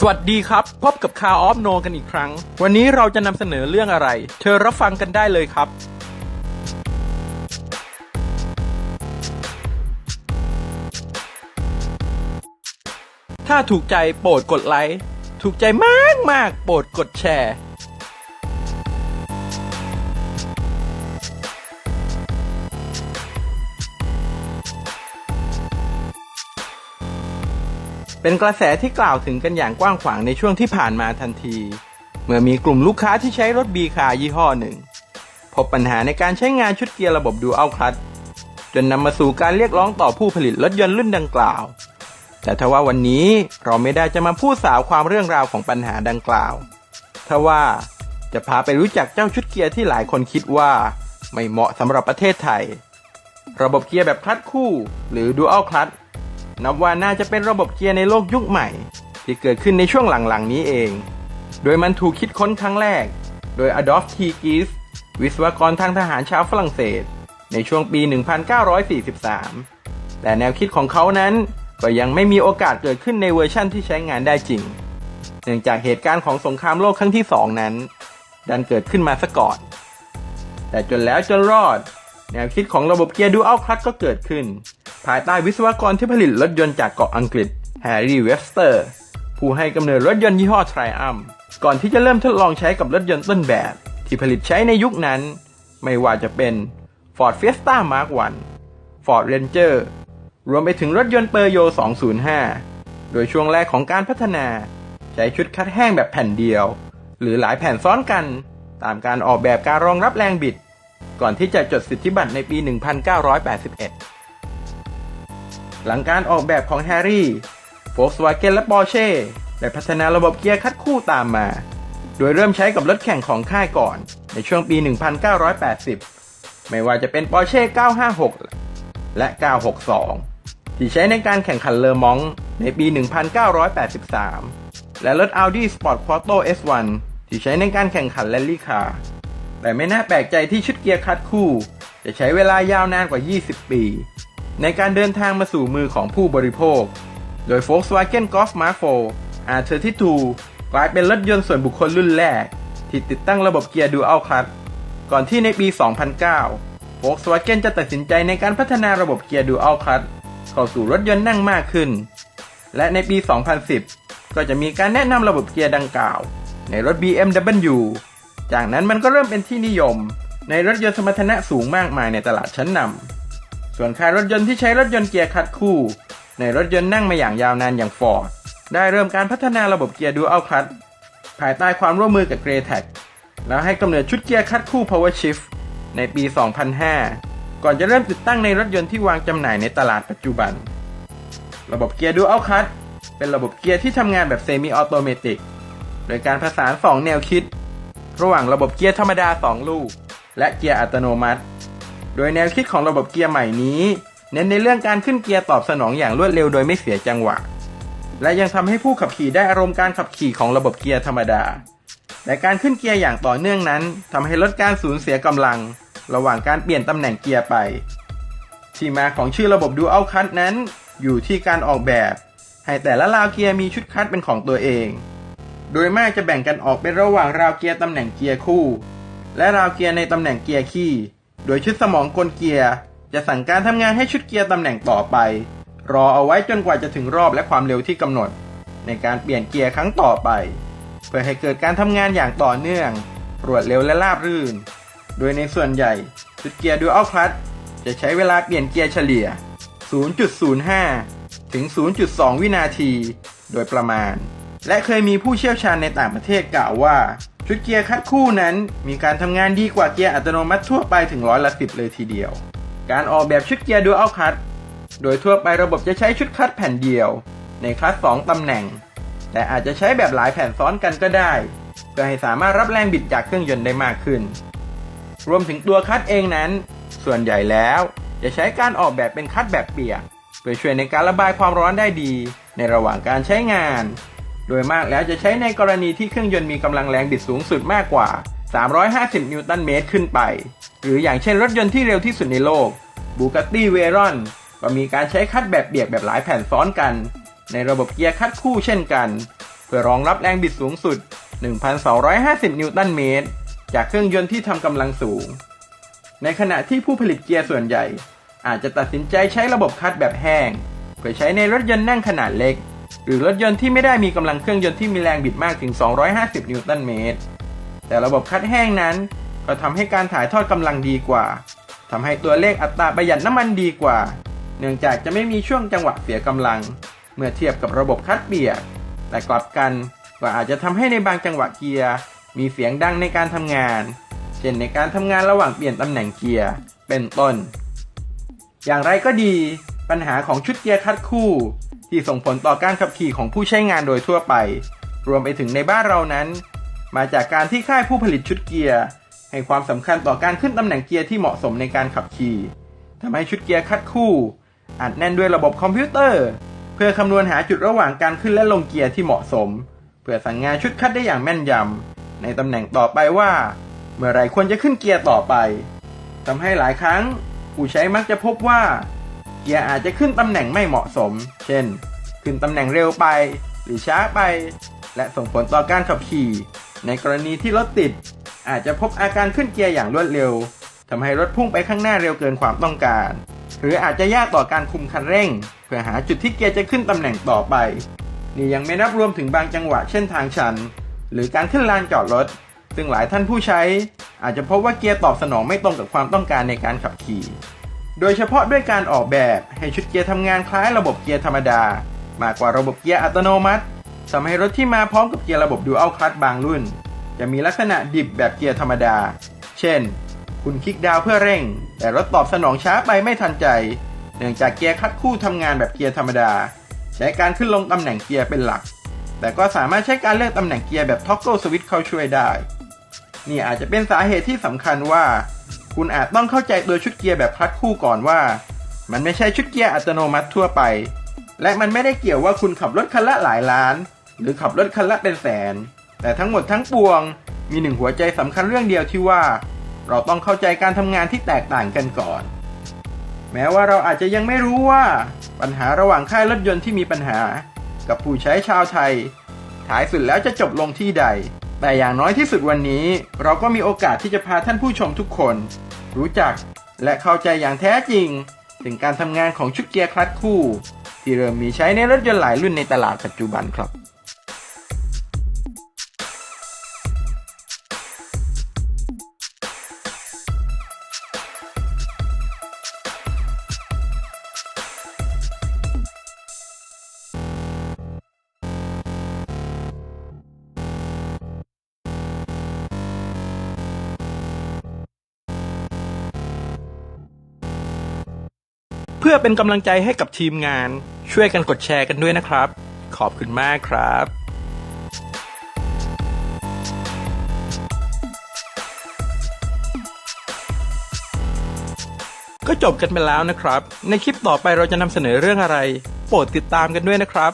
สวัสดีครับ พบกับคาออฟโนกันอีกครั้ง วันนี้เราจะนำเสนอเรื่องอะไร เธอรับฟังกันได้เลยครับ ถ้าถูกใจโปรดกดไลค์ ถูกใจมากมากโปรดกดแชร์ เป็นกระแสที่กล่าวถึงกันอย่างกว้างขวางในช่วงที่ผ่านมาทันที เมื่อมีกลุ่มลูกค้าที่ใช้รถบีคายี่ห้อหนึ่ง พบปัญหาในการใช้งานชุดเกียร์ระบบดูอัลคลัตจนนำมาสู่การเรียกร้องต่อผู้ผลิตรถยนต์รุ่นดังกล่าว แต่ทว่าวันนี้เราไม่ได้จะมาพูดสาวความเรื่องราวของปัญหาดังกล่าวทว่าจะพาไปรู้จักเจ้าชุดเกียร์ที่หลายคนคิดว่า ไม่เหมาะสำหรับประเทศไทย ระบบเกียร์แบบคลัตคู่ หรือดูอัลคลัต นับว่าน่าจะเป็นระบบเกียร์ในโลกยุคใหม่ ที่เกิดขึ้นในช่วงหลังๆนี้เอง โดยมันถูกคิดค้นครั้งแรก โดยอดอล์ฟทีกิสวิศวกรทางทหารชาวฝรั่งเศส ในช่วงปี 1943 แต่แนวคิดของเขานั้นก็ยังไม่มีโอกาสเกิดขึ้นในเวอร์ชั่นที่ใช้งานได้จริง เนื่องจากเหตุการณ์ของสงครามโลกครั้งที่สองนั้น ดันเกิดขึ้นมาซะก่อน แต่จนแล้วจนรอด แนวคิดของระบบเกียร์ดูอัลคลัตก็เกิดขึ้น ภายใต้วิศวกรที่ผลิตรถยนต์จากเกาะอังกฤษแฮร์รี่เวสเตอร์ผู้ให้กำเนิดรถยนต์ยี่ห้อ t r i u m p ก่อนที่จะเริ่มทดลองใช้กับรถยนต์ต้นแบบ ที่ผลิตใช้ในยุคนั้น ไม่ว่าจะเป็น Ford Fiesta Mark 1 Ford Ranger รวมไปถึงรถยนต์เปอร์โย 205 โดยช่วงแรกของการพัฒนา ใช้ชุดคัดแห้งแบบแผ่นเดียว หรือหลายแผ่นซ้อนกัน ตามการออกแบบการรองรับแรงบิด ก่อนที่จะจดสิทธิบัตรในปี 1981 หลังการออกแบบของแฮร์รี่ Volkswagen และ Porsche ได้พัฒนาระบบเกียร์คัดคู่ตามมา โดยเริ่มใช้กับรถแข่งของค่ายก่อนในช่วงปี 1980 ไม่ว่าจะเป็น Porsche 956 และ 962 ที่ใช้ในการแข่งขันเลอมองในปี 1983 และรถ Audi Sport Quattro S1 ที่ใช้ในการแข่งขันแรลลี่คาร์แต่ไม่น่าแปลกใจที่ชุดเกียร์คัดคู่ จะใช้เวลายาวนานกว่า 20 ปี ในการเดินทางมาสู่มือของผู้บริโภค โดย Volkswagen Golf Mark 4 R32 กลายเป็นรถยนต์ส่วนบุคคลรุ่นแรก ที่ติดตั้งระบบเกียร์ดูอัลคลัตก่อนที่ในปี 2009 Volkswagen จะตัดสินใจในการพัฒนาระบบเกียร์ดูอัลคลัตเข้าสู่รถยนต์นั่งมากขึ้น และในปี 2010 ก็จะมีการแนะนำระบบเกียร์ดังกล่าว ในรถ BMW จากนั้นมันก็เริ่มเป็นที่นิยม ในรถยนต์สมรรถนะสูงมากมายในตลาดชั้นนำ ส่วนค่ายรถยนต์ที่ใช้รถยนต์เกียร์คัดคู่ ในรถยนต์นั่งมาอย่างยาวนานอย่าง Ford ได้เริ่มการพัฒนาระบบเกียร์ดูอัลคลัตภายใต้ความร่วมมือกับ g r e y t e c แล้วให้กำเนิดชุดเกียร์คัดคู่ Power Shift ในปี 2005 ก่อนจะเริ่มติดตั้งในรถยนต์ที่วางจำหน่ายในตลาดปัจจุบัน ระบบเกียร์ดูอัลคัตเป็นระบบเกียร์ที่ทำงานแบบเซมิออโตเมติกโดยการผสานสองแนวคิด ระหว่างระบบเกียร์ธรรมดา 2 ลูก และเกียร์อัตโนมัติ โดยแนวคิดของระบบเกียร์ใหม่นี้ เน้นในเรื่องการขึ้นเกียร์ตอบสนองอย่างรวดเร็วโดยไม่เสียจังหวะ และยังทำให้ผู้ขับขี่ได้อารมณ์การขับขี่ของระบบเกียร์ธรรมดา และการขึ้นเกียร์อย่างต่อเนื่องนั้นทำให้ลดการสูญเสียกำลัง ระหว่างการเปลี่ยนตำแหน่งเกียร์ไป ที่มาของชื่อระบบดูอัลคัตนั้น อยู่ที่การออกแบบ ให้แต่ละราวเกียร์มีชุดคัดเป็นของตัวเอง โดยมากจะแบ่งกันออกเป็นระหว่างราวเกียร์ตำแหน่งเกียร์คู่ และราวเกียร์ในตำแหน่งเกียร์ขี้ โดยชุดสมองกลเกียร์ จะสั่งการทำงานให้ชุดเกียร์ตำแหน่งต่อไป รอเอาไว้จนกว่าจะถึงรอบและความเร็วที่กำหนด ในการเปลี่ยนเกียร์ครั้งต่อไป เพื่อให้เกิดการทำงานอย่างต่อเนื่อง รวดเร็วและราบรื่น โดยในส่วนใหญ่ ชุดเกียร์ดูอัลคลัตจะใช้เวลาเปลี่ยนเกียร์เฉลี่ย 0.05 ถึง 0.2 วินาที โดยประมาณ และเคยมีผู้เชี่ยวชาญในต่างประเทศกล่าวว่า ชุดเกียร์คัดคู่นั้น มีการทำงานดีกว่าเกียร์อัตโนมัติทั่วไปถึงร้อยละสิบเลยทีเดียว การออกแบบชุดเกียร์ดูอัลคัตโดยทั่วไประบบจะใช้ชุดคัดแผ่นเดียว ในคลัส2ตำแหน่ง แต่อาจจะใช้แบบหลายแผ่นซ้อนกันก็ได้ เพื่อให้สามารถรับแรงบิดจากเครื่องยนต์ได้มากขึ้น รวมถึงตัวคัดเองนั้น ส่วนใหญ่แล้ว จะใช้การออกแบบเป็นคัดแบบเปียกเพื่อช่วยในการระบายความร้อนได้ดี ในระหว่างการใช้งาน โดยมากแล้วจะใช้ในกรณีที่เครื่องยนต์มีกำลังแรงบิดสูงสุดมากกว่า 350 นิวตันเมตรขึ้นไป หรืออย่างเช่นรถยนต์ที่เร็วที่สุดในโลก Bugatti Veyron ก็มีการใช้คัดแบบเปียกแบบหลายแผ่นซ้อนกัน ในระบบเกียร์คัดคู่เช่นกัน เพื่อรองรับแรงบิดสูงสุด 1,250 นิวตันเมตร จากเครื่องยนต์ที่ทำกำลังสูง ในขณะที่ผู้ผลิตเกียร์ส่วนใหญ่ อาจจะตัดสินใจใช้ระบบคัดแบบแห้ง เพื่อใช้ในรถยนต์นั่งขนาดเล็ก หรือรถยนต์ที่ไม่ได้มีกำลังเครื่องยนต์ที่มีแรงบิดมากถึง 250 นิวตันเมตร แต่ระบบคัดแห้งนั้น ก็ทำให้การถ่ายทอดกำลังดีกว่าทำให้ตัวเลขอัตราประหยัดน้ำมันดีกว่า เนื่องจากจะไม่มีช่วงจังหวะเสียกำลัง เมื่อเทียบกับระบบคัดเบียร์แต่กลับกันก็อาจจะทำให้ในบางจังหวะเกียร์มีเสียงดังในการทำงาน เช่นในการทำงานระหว่างเปลี่ยนตำแหน่งเกียร์เป็นต้น อย่างไรก็ดี ปัญหาของชุดเกียร์คัดคู่ ที่ส่งผลต่อการขับขี่ของผู้ใช้งานโดยทั่วไป รวมไปถึงในบ้านเรานั้น มาจากการที่ค่ายผู้ผลิตชุดเกียร์ ให้ความสำคัญต่อการขึ้นตำแหน่งเกียร์ที่เหมาะสมในการขับขี่ทำให้ชุดเกียร์คัดคู่อัดแน่นด้วยระบบคอมพิวเตอร์ เพื่อคำนวณหาจุดระหว่างการขึ้นและลงเกียร์ที่เหมาะสม เพื่อสั่งงานชุดคัดได้อย่างแม่นยำในตำแหน่งต่อไปว่า เมื่อไรควรจะขึ้นเกียร์ต่อไปทำให้หลายครั้ง ผู้ใช้มักจะพบว่า เกียร์อาจจะขึ้นตำแหน่งไม่เหมาะสม เช่น ขึ้นตำแหน่งเร็วไป หรือช้าไป และส่งผลต่อการขับขี่ ในกรณีที่รถติด อาจจะพบอาการขึ้นเกียร์อย่างรวดเร็วทำให้รถพุ่งไปข้างหน้าเร็วเกินความต้องการ หรืออาจจะยากต่อการคุมคันเร่ง เพื่อหาจุดที่เกียร์จะขึ้นตำแหน่งต่อไป นี่ยังไม่นับรวมถึงบางจังหวะเช่นทางชัน หรือการขึ้นลานจอดรถ ซึ่งหลายท่านผู้ใช้ อาจจะพบว่าเกียร์ตอบสนองไม่ตรงกับความต้องการในการขับขี่ โดยเฉพาะด้วยการออกแบบให้ชุดเกียร์ทำงานคล้ายระบบเกียร์ธรรมดา มากกว่าระบบเกียร์อัตโนมัติทำให้รถที่มาพร้อมกับเกียร์ระบบดูอัลคลัตบางรุ่น จะมีลักษณะดิบแบบเกียร์ธรรมดา เช่น คุณคลิกดาวเพื่อเร่ง แต่รถตอบสนองช้าไปไม่ทันใจ เนื่องจากเกียร์คัดคู่ทำงานแบบเกียร์ธรรมดา ใช้การขึ้นลงตำแหน่งเกียร์เป็นหลัก แต่ก็สามารถใช้การเลือกตำแหน่งเกียร์แบบท็อกเกิลสวิตช์เข้าช่วยได้ นี่อาจจะเป็นสาเหตุที่สำคัญว่า คุณอาจต้องเข้าใจตัวชุดเกียร์แบบคลัดคู่ก่อนว่า มันไม่ใช่ชุดเกียร์อัตโนมัติทั่วไป และมันไม่ได้เกี่ยวว่าคุณขับรถคันละหลายล้าน หรือขับรถคันละเป็นแสน แต่ทั้งหมดทั้งปวง มีหนึ่งหัวใจสำคัญเรื่องเดียวที่ว่า เราต้องเข้าใจการทำงานที่แตกต่างกันก่อน แม้ว่าเราอาจจะยังไม่รู้ว่า ปัญหาระหว่างค่ายรถยนต์ที่มีปัญหา กับผู้ใช้ชาวไทยท้ายสุดแล้วจะจบลงที่ใด แต่อย่างน้อยที่สุดวันนี้ เราก็มีโอกาสที่จะพาท่านผู้ชมทุกคน รู้จักและเข้าใจอย่างแท้จริง ถึงการทำงานของชุดเกียร์คลัตช์คู่ ที่เริ่มมีใช้ในรถยนต์หลายรุ่นในตลาดปัจจุบันครับ พื่อเป็นกำลังใจให้กับทีมงาน ช่วยกันกดแชร์กันด้วยนะครับ ขอบคุณมากครับก็จบกันไปแล้วนะครับ ในคลิปต่อไปเราจะนำเสนอเรื่องอะไร โปรดติดตามกันด้วยนะครับ